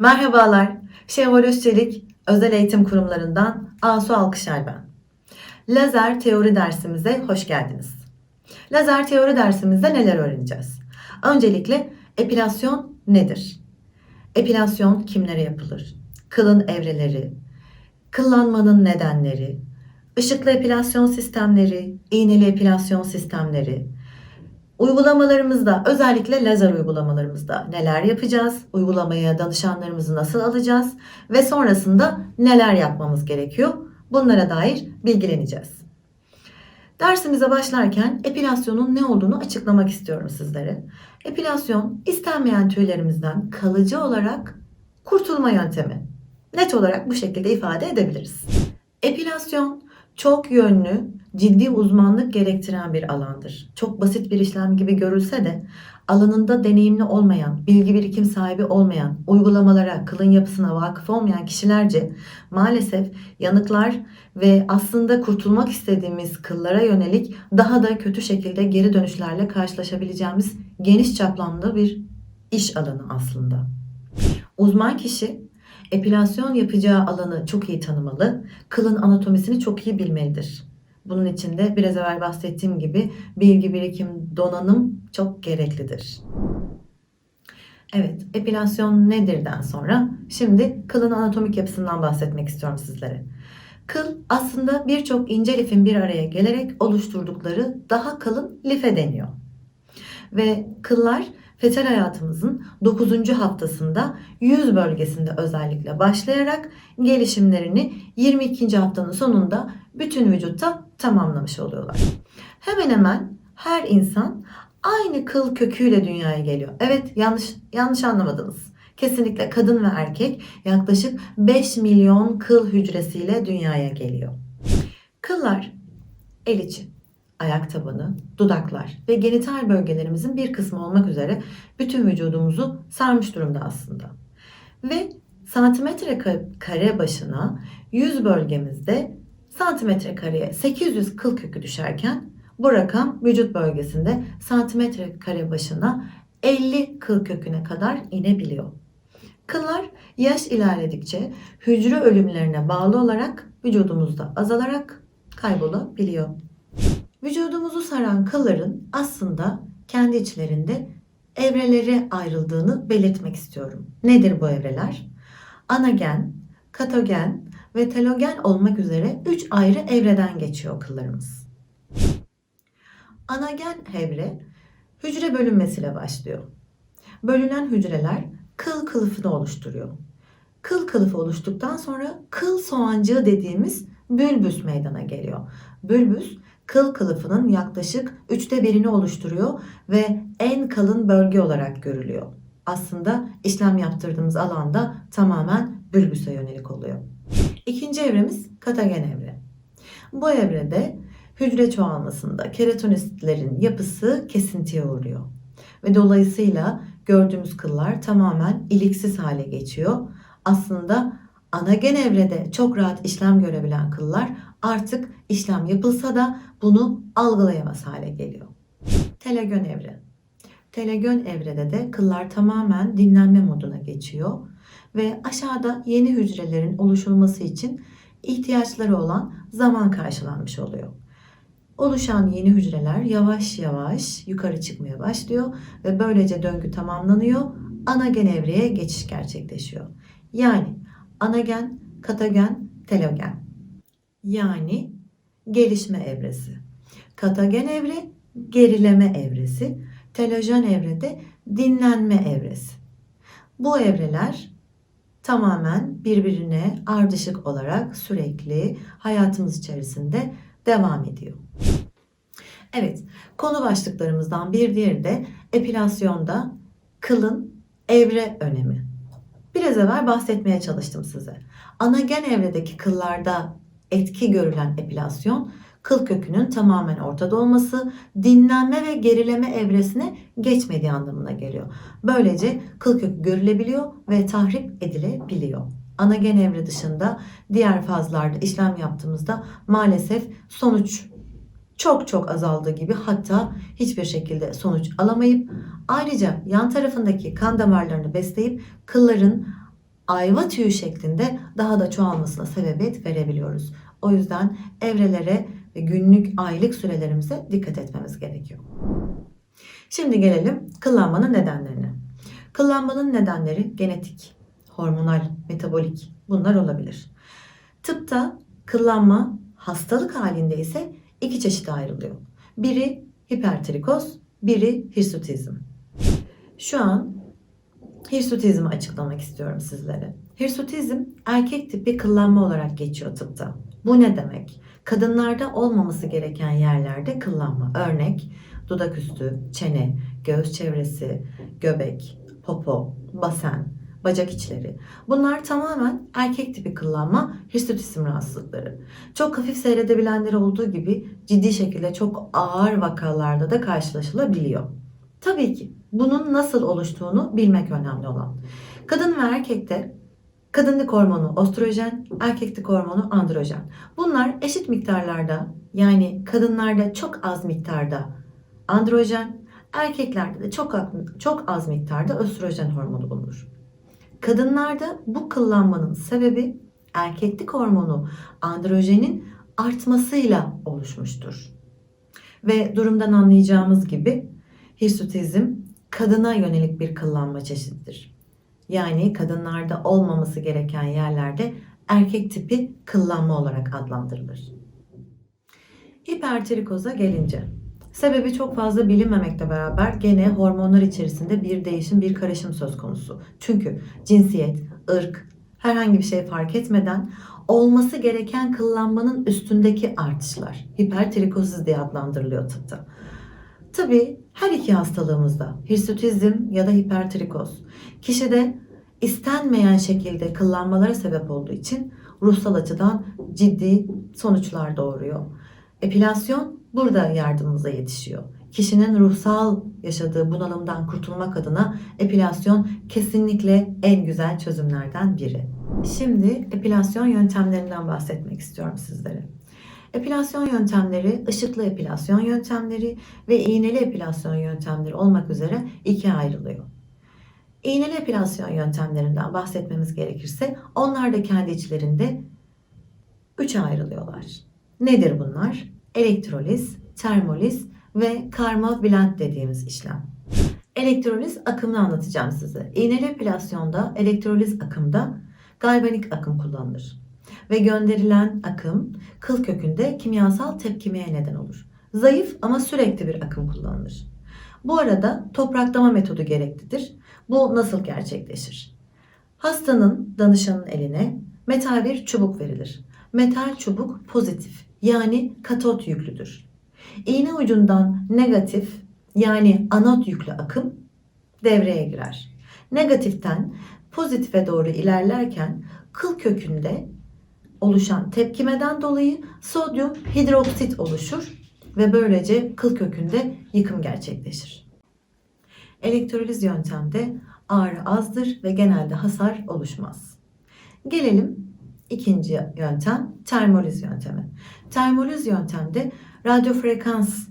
Merhabalar, Şevval Özçelik Özel Eğitim Kurumlarından Asu Alkışar ben. Lazer teori dersimize hoş geldiniz. Lazer teori dersimizde neler öğreneceğiz? Öncelikle epilasyon nedir? Epilasyon kimlere yapılır? Kılın evreleri, kıllanmanın nedenleri, ışıklı epilasyon sistemleri, iğneli epilasyon sistemleri, Uygulamalarımızda özellikle lazer uygulamalarımızda neler yapacağız? Uygulamaya danışanlarımızı nasıl alacağız? Ve sonrasında neler yapmamız gerekiyor? Bunlara dair bilgileneceğiz. Dersimize başlarken epilasyonun ne olduğunu açıklamak istiyorum sizlere. Epilasyon istenmeyen tüylerimizden kalıcı olarak kurtulma yöntemi. Net olarak bu şekilde ifade edebiliriz. Epilasyon çok yönlü, ciddi uzmanlık gerektiren bir alandır. Çok basit bir işlem gibi görülse de alanında deneyimli olmayan, bilgi birikim sahibi olmayan, uygulamalara, kılın yapısına vakıf olmayan kişilerce maalesef yanıklar ve aslında kurtulmak istediğimiz kıllara yönelik daha da kötü şekilde geri dönüşlerle karşılaşabileceğimiz geniş çaplamda bir iş alanı aslında. Uzman kişi epilasyon yapacağı alanı çok iyi tanımalı, kılın anatomisini çok iyi bilmelidir. Bunun için de biraz evvel bahsettiğim gibi bilgi birikim, donanım çok gereklidir. Evet, epilasyon nedirden sonra şimdi kılın anatomik yapısından bahsetmek istiyorum sizlere. Kıl aslında birçok ince lifin bir araya gelerek oluşturdukları daha kalın life deniyor. Ve kıllar fetal hayatımızın 9. haftasında yüz bölgesinde özellikle başlayarak gelişimlerini 22. haftanın sonunda bütün vücutta tamamlamış oluyorlar. Hemen hemen her insan aynı kıl köküyle dünyaya geliyor. Evet yanlış yanlış anlamadınız. Kesinlikle kadın ve erkek yaklaşık 5 milyon kıl hücresiyle dünyaya geliyor. Kıllar el içi, ayak tabanı, dudaklar ve genital bölgelerimizin bir kısmı olmak üzere bütün vücudumuzu sarmış durumda aslında. Ve santimetre kare başına yüz bölgemizde santimetre kareye 800 kıl kökü düşerken bu rakam vücut bölgesinde santimetre kare başına 50 kıl köküne kadar inebiliyor. Kıllar yaş ilerledikçe hücre ölümlerine bağlı olarak vücudumuzda azalarak kaybolabiliyor. Vücudumuzu saran kılların aslında kendi içlerinde evrelere ayrıldığını belirtmek istiyorum. Nedir bu evreler? Anagen, katogen ve telogen olmak üzere 3 ayrı evreden geçiyor kıllarımız. Anagen evre hücre bölünmesiyle başlıyor. Bölünen hücreler kıl kılıfını oluşturuyor. Kıl kılıfı oluştuktan sonra kıl soğancığı dediğimiz bülbüs meydana geliyor. Bülbüs kıl kılıfının yaklaşık üçte birini oluşturuyor ve en kalın bölge olarak görülüyor. Aslında işlem yaptırdığımız alanda tamamen bülbüse yönelik oluyor. İkinci evremiz katagen evre. Bu evrede hücre çoğalmasında keratonistlerin yapısı kesintiye uğruyor. Ve dolayısıyla gördüğümüz kıllar tamamen iliksiz hale geçiyor. Aslında anagen evrede çok rahat işlem görebilen kıllar artık işlem yapılsa da bunu algılayamaz hale geliyor. Telogen evre. Telogen evrede de kıllar tamamen dinlenme moduna geçiyor ve aşağıda yeni hücrelerin oluşulması için ihtiyaçları olan zaman karşılanmış oluyor. Oluşan yeni hücreler yavaş yavaş yukarı çıkmaya başlıyor ve böylece döngü tamamlanıyor. Anagen evreye geçiş gerçekleşiyor. Yani anagen, katagen, telogen. Yani gelişme evresi. Katagen evre gerileme evresi. Telojen evrede dinlenme evresi. Bu evreler tamamen birbirine ardışık olarak sürekli hayatımız içerisinde devam ediyor. Evet, konu başlıklarımızdan bir diğeri de epilasyonda kılın evre önemi. Biraz evvel bahsetmeye çalıştım size. Anagen evredeki kıllarda etki görülen epilasyon kıl kökünün tamamen ortada olması, dinlenme ve gerileme evresine geçmediği anlamına geliyor. Böylece kıl kökü görülebiliyor ve tahrip edilebiliyor. Anagen evre dışında diğer fazlarda işlem yaptığımızda maalesef sonuç çok çok azaldığı gibi hatta hiçbir şekilde sonuç alamayıp ayrıca yan tarafındaki kan damarlarını besleyip kılların ayva tüyü şeklinde daha da çoğalmasına sebebiyet verebiliyoruz. O yüzden evrelere ve günlük aylık sürelerimize dikkat etmemiz gerekiyor. Şimdi gelelim kıllanmanın nedenlerine. Kıllanmanın nedenleri genetik, hormonal, metabolik bunlar olabilir. Tıpta kıllanma hastalık halinde ise iki çeşite ayrılıyor. Biri hipertrikoz, biri hirsutizm. Şu an hirsutizmi açıklamak istiyorum sizlere. Hirsutizm erkek tipi kıllanma olarak geçiyor tıpta. Bu ne demek? Kadınlarda olmaması gereken yerlerde kıllanma. Örnek dudak üstü, çene, göğüs çevresi, göbek, popo, basen, bacak içleri. Bunlar tamamen erkek tipi kıllanma hirsutizm rahatsızlıkları. Çok hafif seyredebilenleri olduğu gibi ciddi şekilde çok ağır vakalarda da karşılaşılabiliyor. Tabii ki bunun nasıl oluştuğunu bilmek önemli olan. Kadın ve erkekte kadınlık hormonu östrojen, erkeklik hormonu androjen. Bunlar eşit miktarlarda yani kadınlarda çok az miktarda androjen, erkeklerde de çok çok az miktarda östrojen hormonu bulunur. Kadınlarda bu kıllanmanın sebebi erkeklik hormonu androjenin artmasıyla oluşmuştur. Ve durumdan anlayacağımız gibi hirsutizm kadına yönelik bir kıllanma çeşididir. Yani kadınlarda olmaması gereken yerlerde erkek tipi kıllanma olarak adlandırılır. Hipertrikoza gelince Sebebi çok fazla bilinmemekle beraber gene hormonlar içerisinde bir değişim, bir karışım söz konusu. Çünkü cinsiyet, ırk, herhangi bir şey fark etmeden olması gereken kıllanmanın üstündeki artışlar hipertrikozis diye adlandırılıyor tıpta. Tabi her iki hastalığımızda hirsutizm ya da hipertrikoz kişide istenmeyen şekilde kıllanmalara sebep olduğu için ruhsal açıdan ciddi sonuçlar doğuruyor. Epilasyon burada yardımımıza yetişiyor. Kişinin ruhsal yaşadığı bunalımdan kurtulmak adına epilasyon kesinlikle en güzel çözümlerden biri. Şimdi epilasyon yöntemlerinden bahsetmek istiyorum sizlere. Epilasyon yöntemleri ışıklı epilasyon yöntemleri ve iğneli epilasyon yöntemleri olmak üzere ikiye ayrılıyor. İğneli epilasyon yöntemlerinden bahsetmemiz gerekirse onlar da kendi içlerinde üçe ayrılıyorlar. Nedir bunlar? Elektroliz, termoliz ve karma blend dediğimiz işlem. Elektroliz akımını anlatacağım size. İğneli epilasyonda elektroliz akımda galvanik akım kullanılır. Ve gönderilen akım kıl kökünde kimyasal tepkimeye neden olur. Zayıf ama sürekli bir akım kullanılır. Bu arada topraklama metodu gereklidir. Bu nasıl gerçekleşir? Hastanın, danışanın eline metal bir çubuk verilir. Metal çubuk pozitif yani katot yüklüdür. İğne ucundan negatif yani anot yüklü akım devreye girer. Negatiften pozitife doğru ilerlerken kıl kökünde oluşan tepkimeden dolayı sodyum hidroksit oluşur ve böylece kıl kökünde yıkım gerçekleşir. Elektroliz yöntemde ağrı azdır ve genelde hasar oluşmaz. Gelelim İkinci yöntem termoliz yöntemi. Termoliz yöntemde radyo frekans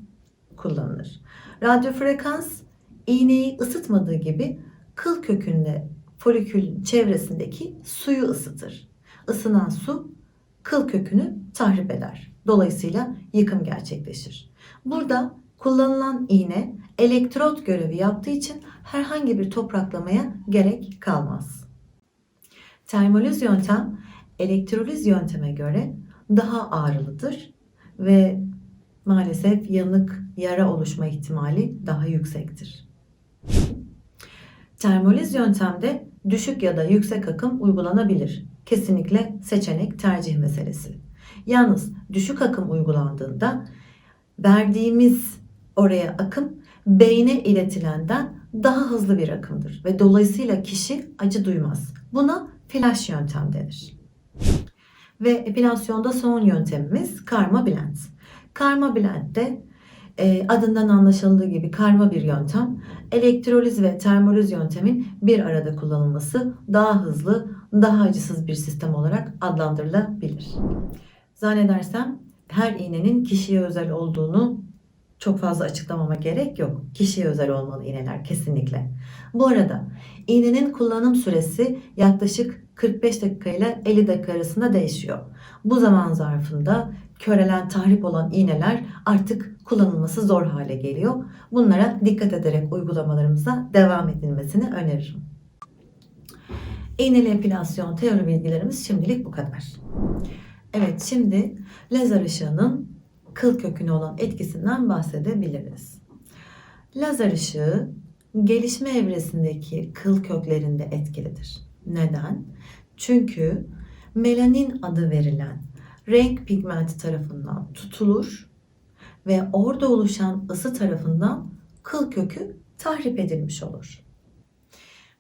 kullanılır. Radyo frekans iğneyi ısıtmadığı gibi kıl kökünde folikülün çevresindeki suyu ısıtır. Isınan su kıl kökünü tahrip eder. Dolayısıyla yıkım gerçekleşir. Burada kullanılan iğne elektrot görevi yaptığı için herhangi bir topraklamaya gerek kalmaz. Termoliz yöntem elektroliz yönteme göre daha ağrılıdır ve maalesef yanık yara oluşma ihtimali daha yüksektir. Termoliz yöntemde düşük ya da yüksek akım uygulanabilir. Kesinlikle seçenek tercih meselesi. Yalnız düşük akım uygulandığında verdiğimiz oraya akım beyne iletilenden daha hızlı bir akımdır ve dolayısıyla kişi acı duymaz. Buna flash yöntem denir. Ve epilasyonda son yöntemimiz karma blend. Karma blendde adından anlaşıldığı gibi karma bir yöntem. Elektroliz ve termoliz yöntemin bir arada kullanılması daha hızlı, daha acısız bir sistem olarak adlandırılabilir. Zannedersem her iğnenin kişiye özel olduğunu Çok fazla açıklamama gerek yok. Kişiye özel olmalı iğneler kesinlikle. Bu arada iğnenin kullanım süresi yaklaşık 45 dakika ile 50 dakika arasında değişiyor. Bu zaman zarfında körelen, tahrip olan iğneler artık kullanılması zor hale geliyor. Bunlara dikkat ederek uygulamalarımıza devam edilmesini öneririm. İğneli epilasyon teori bilgilerimiz şimdilik bu kadar. Evet şimdi lazer ışığının kıl köküne olan etkisinden bahsedebiliriz. Lazer ışığı gelişme evresindeki kıl köklerinde etkilidir. Neden? Çünkü melanin adı verilen renk pigmenti tarafından tutulur ve orada oluşan ısı tarafından kıl kökü tahrip edilmiş olur.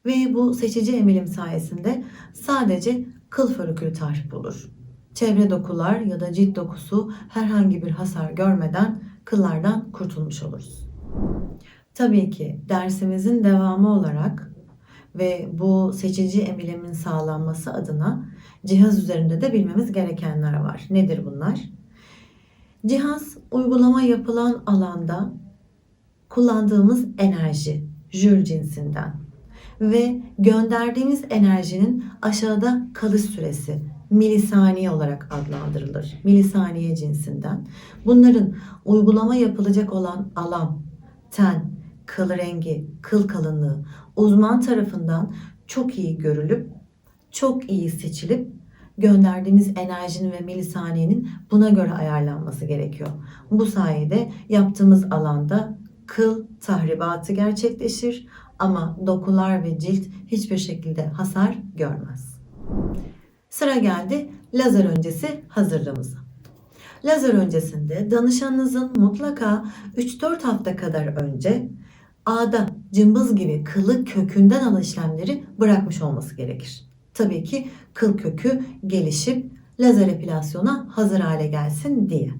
Ve bu seçici emilim sayesinde sadece kıl folükülü tahrip olur. Çevre dokular ya da cilt dokusu herhangi bir hasar görmeden kıllardan kurtulmuş oluruz. Tabii ki dersimizin devamı olarak ve bu seçici emilimin sağlanması adına cihaz üzerinde de bilmemiz gerekenler var. Nedir bunlar? Cihaz uygulama yapılan alanda kullandığımız enerji, jül cinsinden ve gönderdiğimiz enerjinin aşağıda kalış süresi milisaniye olarak adlandırılır. Milisaniye cinsinden. Bunların uygulama yapılacak olan alan, ten, kıl rengi, kıl kalınlığı uzman tarafından çok iyi görülüp, çok iyi seçilip gönderdiğimiz enerjinin ve milisaniyenin buna göre ayarlanması gerekiyor. Bu sayede yaptığımız alanda kıl tahribatı gerçekleşir ama dokular ve cilt hiçbir şekilde hasar görmez. Sıra geldi lazer öncesi hazırlığımıza. Lazer öncesinde danışanınızın mutlaka 3-4 hafta kadar önce ağda cımbız gibi kılı kökünden alan işlemleri bırakmış olması gerekir. Tabii ki kıl kökü gelişip lazer epilasyona hazır hale gelsin diye.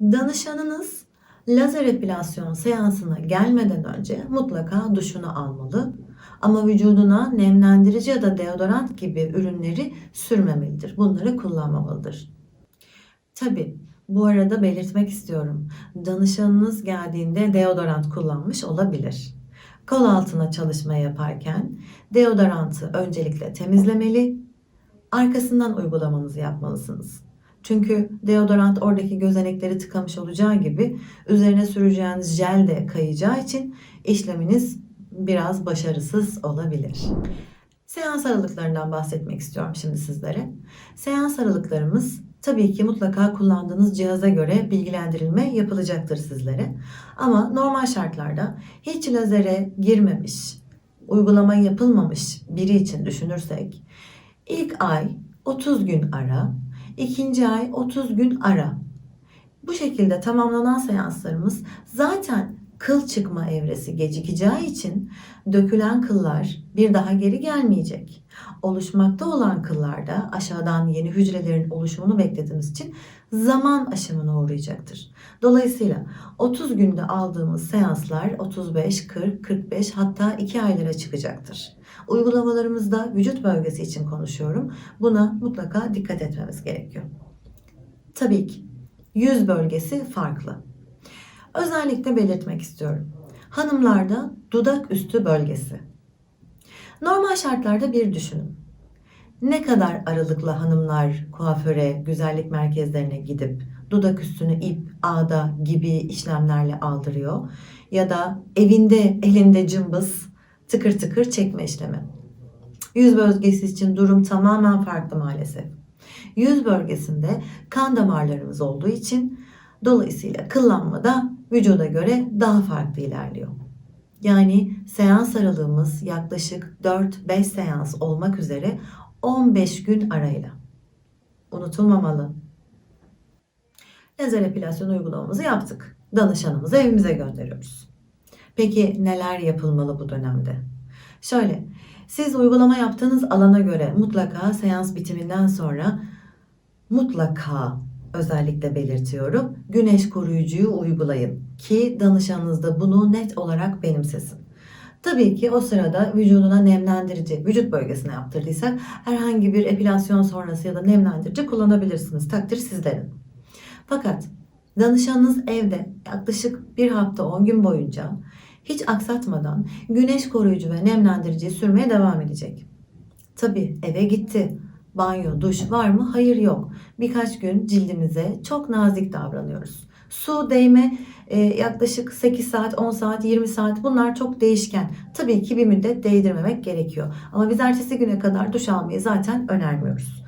Danışanınız lazer epilasyon seansına gelmeden önce mutlaka duşunu almalı. Ama vücuduna nemlendirici ya da deodorant gibi ürünleri sürmemelidir. Bunları kullanmamalıdır. Tabi bu arada belirtmek istiyorum. Danışanınız geldiğinde deodorant kullanmış olabilir. Kol altına çalışma yaparken deodorantı öncelikle temizlemeli, arkasından uygulamanızı yapmalısınız. Çünkü deodorant oradaki gözenekleri tıkamış olacağı gibi üzerine süreceğiniz jel de kayacağı için işleminiz biraz başarısız olabilir. Seans aralıklarından bahsetmek istiyorum şimdi sizlere. Seans aralıklarımız tabii ki mutlaka kullandığınız cihaza göre bilgilendirilme yapılacaktır sizlere. Ama normal şartlarda hiç lazere girmemiş, uygulama yapılmamış biri için düşünürsek ilk ay 30 gün ara, ikinci ay 30 gün ara. Bu şekilde tamamlanan seanslarımız zaten kıl çıkma evresi gecikeceği için dökülen kıllar bir daha geri gelmeyecek. Oluşmakta olan kıllarda aşağıdan yeni hücrelerin oluşumunu beklediğimiz için zaman aşımına uğrayacaktır. Dolayısıyla 30 günde aldığımız seanslar 35, 40, 45 hatta 2 aylara çıkacaktır. Uygulamalarımızda vücut bölgesi için konuşuyorum. Buna mutlaka dikkat etmemiz gerekiyor. Tabii ki yüz bölgesi farklı. Özellikle belirtmek istiyorum. Hanımlarda dudak üstü bölgesi. Normal şartlarda bir düşünün. Ne kadar aralıkla hanımlar kuaföre, güzellik merkezlerine gidip dudak üstünü ip, ağda gibi işlemlerle aldırıyor ya da evinde elinde cımbız tıkır tıkır çekme işlemi. Yüz bölgesi için durum tamamen farklı maalesef. Yüz bölgesinde kan damarlarımız olduğu için dolayısıyla kıllanma da vücuda göre daha farklı ilerliyor. Yani seans aralığımız yaklaşık 4-5 seans olmak üzere 15 gün arayla. Unutulmamalı. Lazer epilasyon uygulamamızı yaptık. Danışanımızı evimize gönderiyoruz. Peki neler yapılmalı bu dönemde? Şöyle, siz uygulama yaptığınız alana göre mutlaka seans bitiminden sonra mutlaka özellikle belirtiyorum. Güneş koruyucuyu uygulayın ki danışanınız da bunu net olarak benimsesin. Tabii ki o sırada vücuduna nemlendirici, vücut bölgesine yaptırdıysak herhangi bir epilasyon sonrası ya da nemlendirici kullanabilirsiniz. Takdir sizlerin. Fakat Danışanınız evde yaklaşık bir hafta 10 gün boyunca hiç aksatmadan güneş koruyucu ve nemlendirici sürmeye devam edecek. Tabii eve gitti. Banyo, duş var mı? Hayır yok. Birkaç gün cildimize çok nazik davranıyoruz. Su, değme e, yaklaşık 8 saat, 10 saat, 20 saat bunlar çok değişken. Tabii ki bir müddet değdirmemek gerekiyor. Ama biz ertesi güne kadar duş almayı zaten önermiyoruz.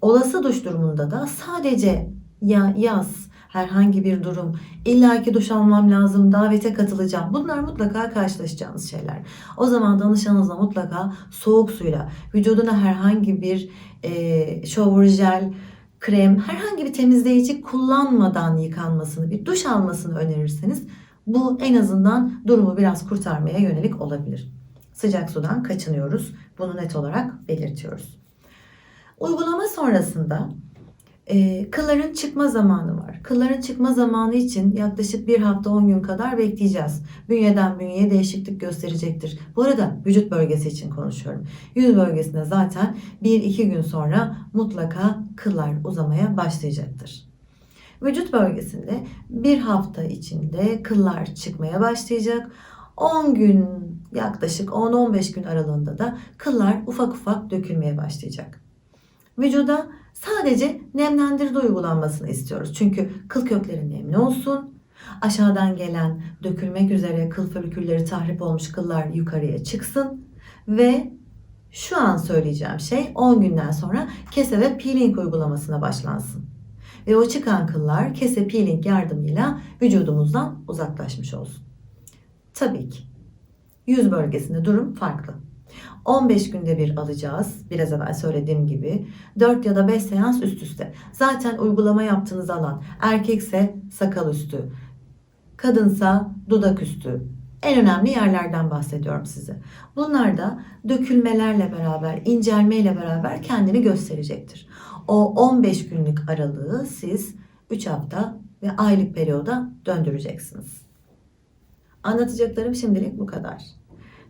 Olası duş durumunda da sadece ya yaz herhangi bir durum, illaki duş almam lazım, davete katılacağım. Bunlar mutlaka karşılaşacağınız şeyler. O zaman danışanınızla mutlaka soğuk suyla vücuduna herhangi bir e, shower jel, krem, herhangi bir temizleyici kullanmadan yıkanmasını, bir duş almasını önerirseniz bu en azından durumu biraz kurtarmaya yönelik olabilir. Sıcak sudan kaçınıyoruz. Bunu net olarak belirtiyoruz. Uygulama sonrasında e, kılların çıkma zamanı var. Kılların çıkma zamanı için yaklaşık bir hafta 10 gün kadar bekleyeceğiz. Bünyeden bünyeye değişiklik gösterecektir. Bu arada vücut bölgesi için konuşuyorum. Yüz bölgesinde zaten 1-2 gün sonra mutlaka kıllar uzamaya başlayacaktır. Vücut bölgesinde bir hafta içinde kıllar çıkmaya başlayacak. 10 gün yaklaşık 10-15 gün aralığında da kıllar ufak ufak dökülmeye başlayacak. Vücuda sadece nemlendirici uygulanmasını istiyoruz. Çünkü kıl kökleri nemli olsun. Aşağıdan gelen dökülmek üzere kıl folükülleri tahrip olmuş kıllar yukarıya çıksın ve şu an söyleyeceğim şey 10 günden sonra kese ve peeling uygulamasına başlansın. Ve o çıkan kıllar kese peeling yardımıyla vücudumuzdan uzaklaşmış olsun. Tabii ki yüz bölgesinde durum farklı. 15 günde bir alacağız. Biraz evvel söylediğim gibi. 4 ya da 5 seans üst üste. Zaten uygulama yaptığınız alan erkekse sakal üstü, kadınsa dudak üstü. En önemli yerlerden bahsediyorum size. Bunlar da dökülmelerle beraber, incelmeyle beraber kendini gösterecektir. O 15 günlük aralığı siz 3 hafta ve aylık periyoda döndüreceksiniz. Anlatacaklarım şimdilik bu kadar.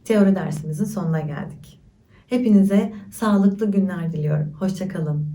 Teori dersimizin sonuna geldik. Hepinize sağlıklı günler diliyorum. Hoşçakalın.